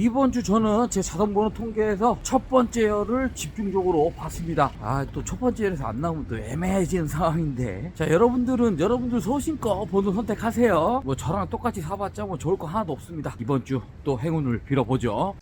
이번 주 저는 제 자동번호 통계에서 첫 번째 열을 집중적으로 봤습니다. 아, 또 첫 번째 열에서 안 나오면 또 애매해지는 상황인데. 자, 여러분들은 여러분들 소신껏 번호 선택하세요. 뭐 저랑 똑같이 사봤자 뭐 좋을 거 하나도 없습니다. 이번 주 또 행운을 빌어보죠.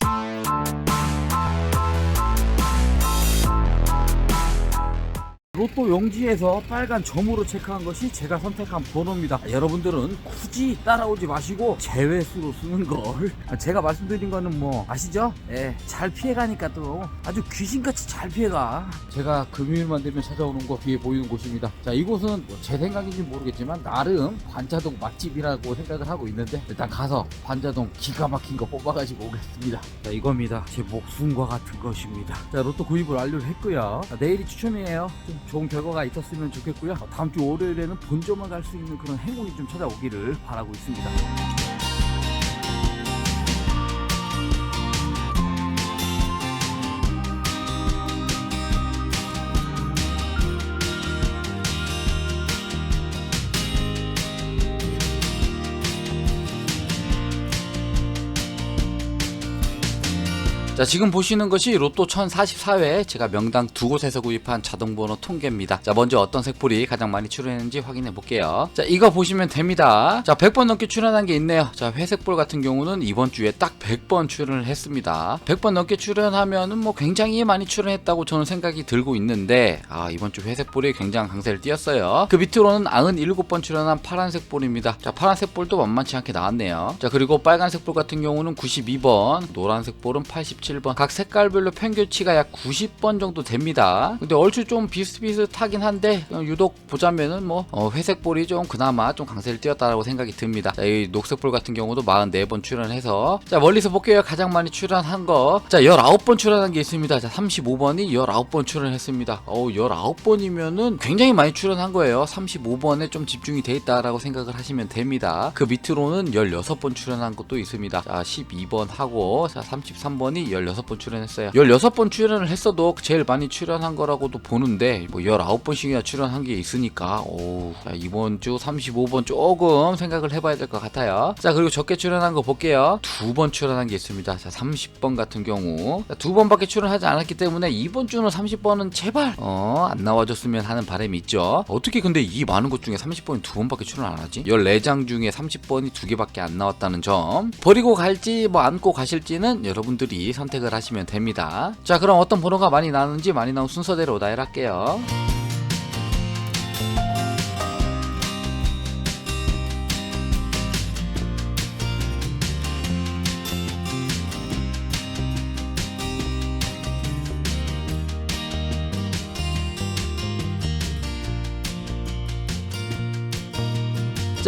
로또 용지에서 빨간 점으로 체크한 것이 제가 선택한 번호입니다. 여러분들은 굳이 따라오지 마시고 제외수로 쓰는 걸. 제가 말씀드린 거는 뭐 아시죠? 예, 잘 피해가니까 또 아주 귀신같이 잘 피해가. 제가 금요일만 되면 찾아오는 거 뒤에 보이는 곳입니다. 자, 이곳은 뭐제 생각인지 모르겠지만 나름 반자동 맛집이라고 생각을 하고 있는데 일단 가서 반자동 기가 막힌 거 뽑아가지고 오겠습니다. 자, 이겁니다. 제 목숨과 같은 것입니다. 자, 로또 구입을 완료를 했고요. 자, 내일이 추첨이에요. 좀 좋은 결과가 있었으면 좋겠고요. 어, 다음 주 월요일에는 본점을 갈 수 있는 그런 행운이 좀 찾아오기를 바라고 있습니다. 자 지금 보시는 것이 로또 1044회 제가 명당 두 곳에서 구입한 자동번호 통계입니다. 자 먼저 어떤 색불이 가장 많이 출연했는지 확인해 볼게요. 자 이거 보시면 됩니다. 자 100번 넘게 출연한 게 있네요. 자 회색불 같은 경우는 이번 주에 딱 100번 출연을 했습니다. 100번 넘게 출연하면은 뭐 굉장히 많이 출연했다고 저는 생각이 들고 있는데 아 이번 주 회색불이 굉장한 강세를 띄었어요. 그 밑으로는 97번 출연한 파란색 볼입니다. 자 파란색 볼도 만만치 않게 나왔네요. 자 그리고 빨간색 볼 같은 경우는 92번 노란색 볼은 87 번. 각 색깔별로 평균치가 약 90번 정도 됩니다. 근데 얼추 좀 비슷비슷하긴 한데 어, 유독 보자면은 뭐 어, 회색 볼이 좀 그나마 좀 강세를 띄었다라고 생각이 듭니다. 자, 이 녹색 볼 같은 경우도 44번 출연해서. 자 멀리서 볼게요. 가장 많이 출연한 거자 19번 출연한 게 있습니다. 자 35번이 19번 출연했습니다. 어우 19번이면은 굉장히 많이 출연한 거예요. 35번에 좀 집중이 돼 있다라고 생각을 하시면 됩니다. 그 밑으로는 16번 출연한 것도 있습니다. 자 12번 하고 자 33번이 16번 출연했어요. 16번 출연을 했어도 제일 많이 출연한 거라고도 보는데 뭐 19번씩이나 출연한 게 있으니까 오 자, 이번 주 35번 조금 생각을 해봐야 될 것 같아요. 자 그리고 적게 출연한 거 볼게요. 두 번 출연한 게 있습니다. 자 30번 같은 경우. 자, 두 번밖에 출연하지 않았기 때문에 이번 주는 30번은 제발 어 안 나와줬으면 하는 바람이 있죠. 어떻게 근데 이 많은 것 중에 30번이 두 번밖에 출연 안 하지? 14장 중에 30번이 두 개밖에 안 나왔다는 점. 버리고 갈지 뭐 안고 가실지는 여러분들이 선 택을 하시면 됩니다. 자 그럼 어떤 번호가 많이 나오는지 많이 나온 순서대로 나열할게요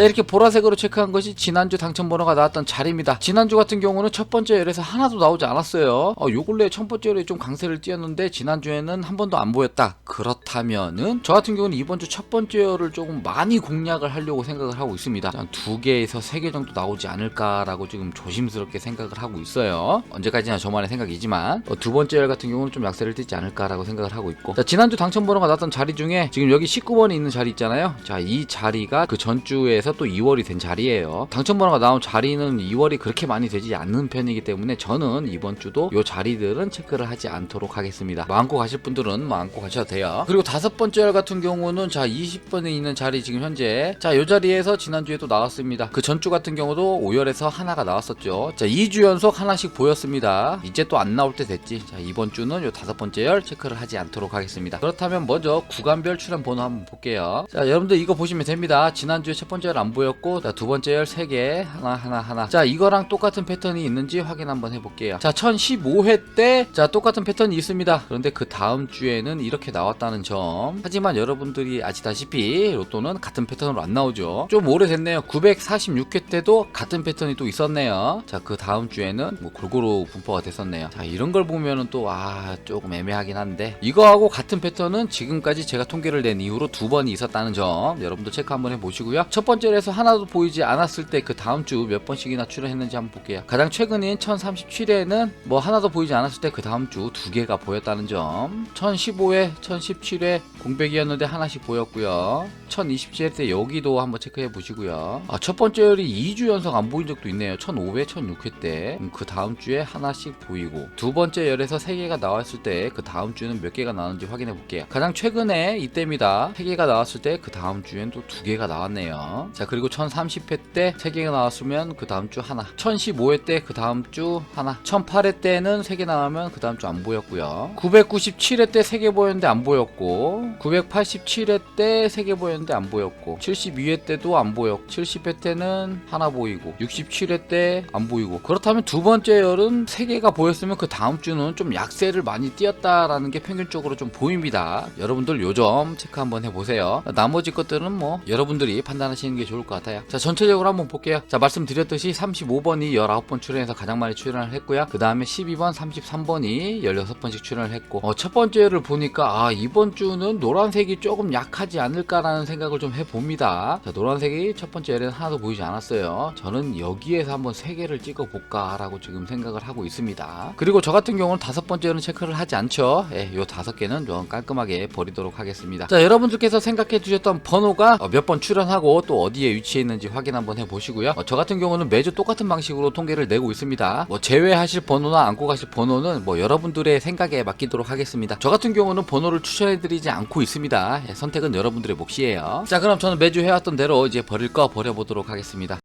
자 이렇게 보라색으로 체크한 것이 지난주 당첨번호가 나왔던 자리입니다. 지난주 같은 경우는 첫 번째 열에서 하나도 나오지 않았어요. 어, 요 근래 첫 번째 열에 좀 강세를 띄었는데 지난주에는 한 번도 안 보였다. 그렇다면은 저 같은 경우는 이번 주 첫 번째 열을 조금 많이 공략을 하려고 생각을 하고 있습니다. 한 두 개에서 세 개 정도 나오지 않을까라고 지금 조심스럽게 생각을 하고 있어요. 언제까지나 저만의 생각이지만. 어, 두 번째 열 같은 경우는 좀 약세를 띄지 않을까라고 생각을 하고 있고. 자 지난주 당첨번호가 나왔던 자리 중에 지금 여기 19번에 있는 자리 있잖아요. 자 이 자리가 그 전주에서 또 2월이 된 자리예요. 당첨번호가 나온 자리는 2월이 그렇게 많이 되지 않는 편이기 때문에 저는 이번 주도 요 자리들은 체크를 하지 않도록 하겠습니다. 뭐 안고 가실 분들은 뭐 안고 가셔도 돼요. 그리고 다섯 번째 열 같은 경우는 자 20번에 있는 자리 지금 현재. 자 요 자리에서 지난주에 또 나왔습니다. 그 전주 같은 경우도 5열에서 하나가 나왔었죠. 자 2주 연속 하나씩 보였습니다. 이제 또 안 나올 때 됐지. 자 이번 주는 요 다섯 번째 열 체크를 하지 않도록 하겠습니다. 그렇다면 먼저 구간별 출연 번호 한번 볼게요. 자 여러분들 이거 보시면 됩니다. 지난주에 첫 번째 열 안 보였고 자 두 번째 열 3개. 하나 하나 하나. 자 이거랑 똑같은 패턴이 있는지 확인 한번 해볼게요. 자 1015회 때 자 똑같은 패턴이 있습니다. 그런데 그 다음 주에는 이렇게 나왔다는 점. 하지만 여러분들이 아시다시피 로또는 같은 패턴으로 안 나오죠. 좀 오래됐네요. 946회 때도 같은 패턴이 또 있었네요. 자 그 다음 주에는 뭐 골고루 분포가 됐었네요. 자 이런 걸 보면은 또 아 조금 애매하긴 한데. 이거하고 같은 패턴은 지금까지 제가 통계를 낸 이후로 두 번이 있었다는 점 여러분도 체크 한번 해보시고요. 첫 번째 번째에서 하나도 보이지 않았을 때 그 다음 주 몇 번씩이나 출연했는지 한번 볼게요. 가장 최근인 1037회는 뭐 하나도 보이지 않았을 때 그 다음 주 두 개가 보였다는 점. 1015회, 1017회 공백이었는데 하나씩 보였고요. 1027회 때 여기도 한번 체크해 보시고요. 아, 첫 번째 열이 2주 연속 안 보인 적도 있네요. 1005회, 1006회 때. 음, 그 다음 주에 하나씩 보이고. 두 번째 열에서 세 개가 나왔을 때 그 다음 주는 몇 개가 나왔는지 확인해 볼게요. 가장 최근에 이때입니다. 세 개가 나왔을 때 그 다음 주엔 또 두 개가 나왔네요. 자, 그리고 1030회 때세 개가 나왔으면 그 다음 주 하나. 1015회 때 그 다음 주 하나. 1008회 때는 세개 나오면 그 다음 주 안 보였고요. 997회 때세개 보였는데 안 보였고. 987회 때세개 보였는데 안 보였고. 72회 때도 안 보였고. 70회 때는 하나 보이고. 67회 때 안 보이고. 그렇다면 두 번째 열은 세 개가 보였으면 그 다음 주는 좀 약세를 많이 띄었다라는 게 평균적으로 좀 보입니다. 여러분들 요점 체크 한번 해보세요. 나머지 것들은 뭐 여러분들이 판단하시는 게 좋을 것 같아요. 자 전체적으로 한번 볼게요. 자 말씀드렸듯이 35번이 19번 출연해서 가장 많이 출연을 했고요. 그 다음에 12번, 33번이 16번씩 출연을 했고 어, 첫 번째를 보니까 아 이번 주는 노란색이 조금 약하지 않을까라는 생각을 좀 해봅니다. 자 노란색이 첫 번째 열에는 하나도 보이지 않았어요. 저는 여기에서 한번 세 개를 찍어볼까라고 지금 생각을 하고 있습니다. 그리고 저 같은 경우는 다섯 번째는 체크를 하지 않죠. 예, 요 다섯 개는 좀 깔끔하게 버리도록 하겠습니다. 자 여러분들께서 생각해 주셨던 번호가 어, 몇번 출연하고 또 어디에 위치해 있는지 확인 한번 해보시고요. 어, 저 같은 경우는 매주 똑같은 방식으로 통계를 내고 있습니다. 뭐 제외하실 번호나 안고 가실 번호는 뭐 여러분들의 생각에 맡기도록 하겠습니다. 저 같은 경우는 번호를 추천해드리지 않고 있습니다. 예, 선택은 여러분들의 몫이에요. 자 그럼 저는 매주 해왔던 대로 이제 버릴 거 버려보도록 하겠습니다.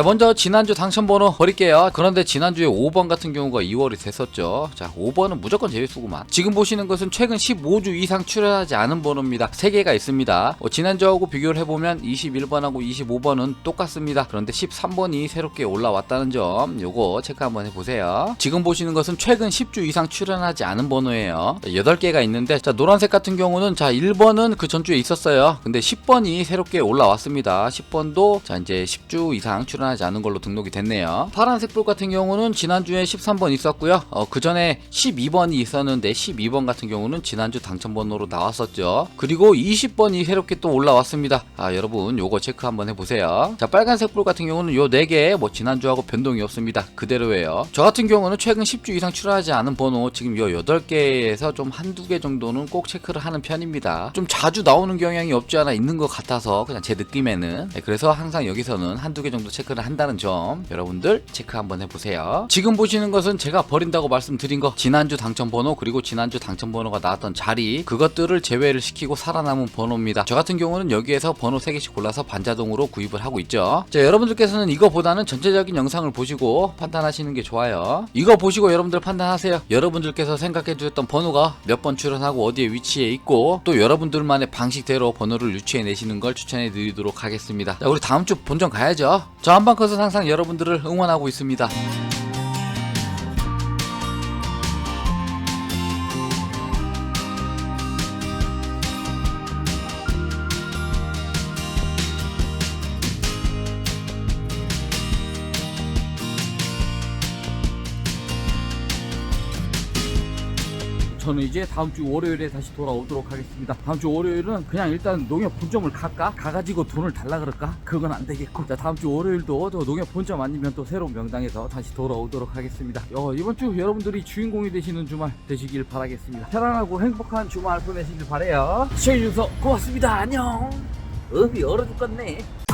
자 먼저 지난주 당첨번호 버릴게요. 그런데 지난주에 5번 같은 경우가 2월이 됐었죠. 자 5번은 무조건 제외수구만. 지금 보시는 것은 최근 15주 이상 출연하지 않은 번호입니다. 3개가 있습니다. 어, 지난주하고 비교를 해보면 21번하고 25번은 똑같습니다. 그런데 13번이 새롭게 올라왔다는 점 요거 체크 한번 해보세요. 지금 보시는 것은 최근 10주 이상 출연하지 않은 번호예요. 자, 8개가 있는데 자 노란색 같은 경우는 자 1번은 그 전주에 있었어요. 근데 10번이 새롭게 올라왔습니다. 10번도 자 이제 10주 이상 출연 하지 않은 걸로 등록이 됐네요. 파란색 볼 같은 경우는 지난주에 13번 있었고요. 어, 그 전에 12번이 있었는데 12번 같은 경우는 지난주 당첨번호로 나왔었죠. 그리고 20번이 새롭게 또 올라왔습니다. 아 여러분 요거 체크 한번 해보세요. 자 빨간색 볼 같은 경우는 요 4개 뭐 지난주하고 변동이 없습니다. 그대로예요. 저 같은 경우는 최근 10주 이상 출연하지 않은 번호 지금 요 8개에서 좀 한두 개 정도는 꼭 체크를 하는 편입니다. 좀 자주 나오는 경향이 없지 않아 있는 것 같아서 그냥 제 느낌에는. 네, 그래서 항상 여기서는 한두 개 정도 체크 를 한다는 점 여러분들 체크 한번 해보세요. 지금 보시는 것은 제가 버린다고 말씀드린 거. 지난주 당첨번호 그리고 지난주 당첨번호가 나왔던 자리 그것들을 제외를 시키고 살아남은 번호입니다. 저 같은 경우는 여기에서 번호 3개씩 골라서 반자동으로 구입을 하고 있죠. 자 여러분들께서는 이거보다는 전체적인 영상을 보시고 판단하시는 게 좋아요. 이거 보시고 여러분들 판단하세요. 여러분들께서 생각해 주셨던 번호가 몇 번 출연하고 어디에 위치해 있고 또 여러분들만의 방식대로 번호를 유추해 내시는 걸 추천해 드리도록 하겠습니다. 자 우리 다음 주 본전 가야죠 저 한방컷은 항상 여러분들을 응원하고 있습니다 저는 이제 다음 주 월요일에 다시 돌아오도록 하겠습니다. 다음 주 월요일은 그냥 일단 농협 본점을 갈까? 가가지고 돈을 달라 그럴까? 그건 안 되겠고. 자, 다음 주 월요일도 저 농협 본점 아니면 또 새로운 명당에서 다시 돌아오도록 하겠습니다. 어, 이번 주 여러분들이 주인공이 되시는 주말 되시길 바라겠습니다. 편안하고 행복한 주말 보내시길 바래요. 시청해주셔서 고맙습니다. 안녕. 어이 얼어 죽겠네.